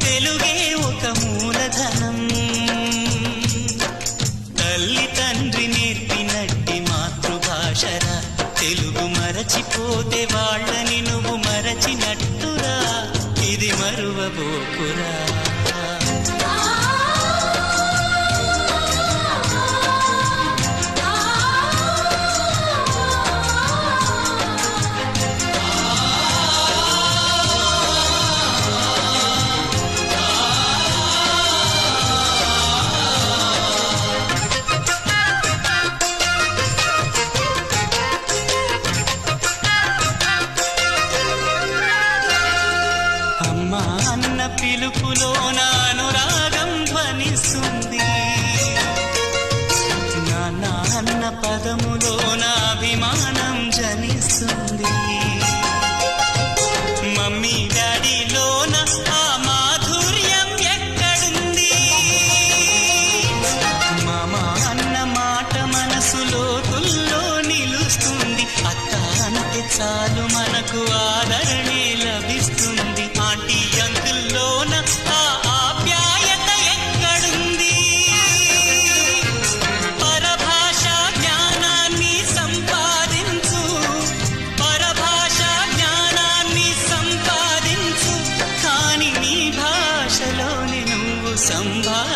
తెలుగే ఒక మూలధనం. తల్లి తండ్రి నేర్పినట్టి మాతృభాషరా తెలుగు మరచిపోతే వాళ్ళ మమ్మీ డాడీలోన ఆ మాధుర్యం ఎక్కడుంది? మామ అన్న మాట మనసులో తుల్లో నిలుస్తుంది. అత్త అంటే చాలు మనకు ఆదరణే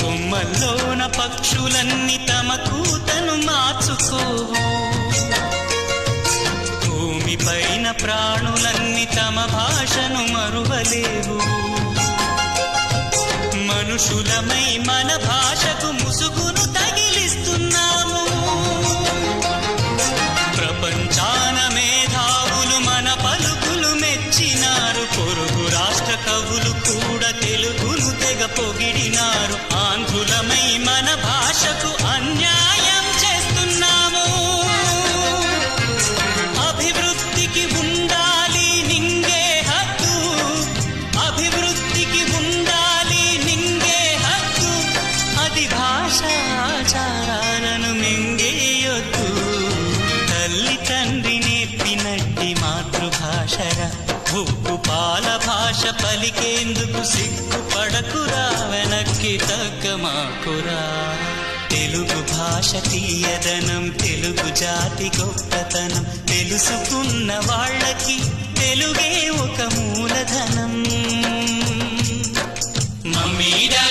కొమ్మల్లోన పక్షులన్నీ తమ కూతను మార్చుకోవు భూమి పైన ప్రాణులన్నీ తమ భాషను మరువలేవు. మనుషులమై మన భాష నేర్పినట్టి మాతృభాషర. ఉప్పు పాల భాష పలికేందుకు సిగ్గుపడకురా వెనక్కి తగ్గమాకురా తెలుగు భాష తీయదనం తెలుగు జాతి గొప్పతనం తెలుసుకున్న వాళ్ళకి తెలుగే ఒక మూలధనం. మమ్మీడా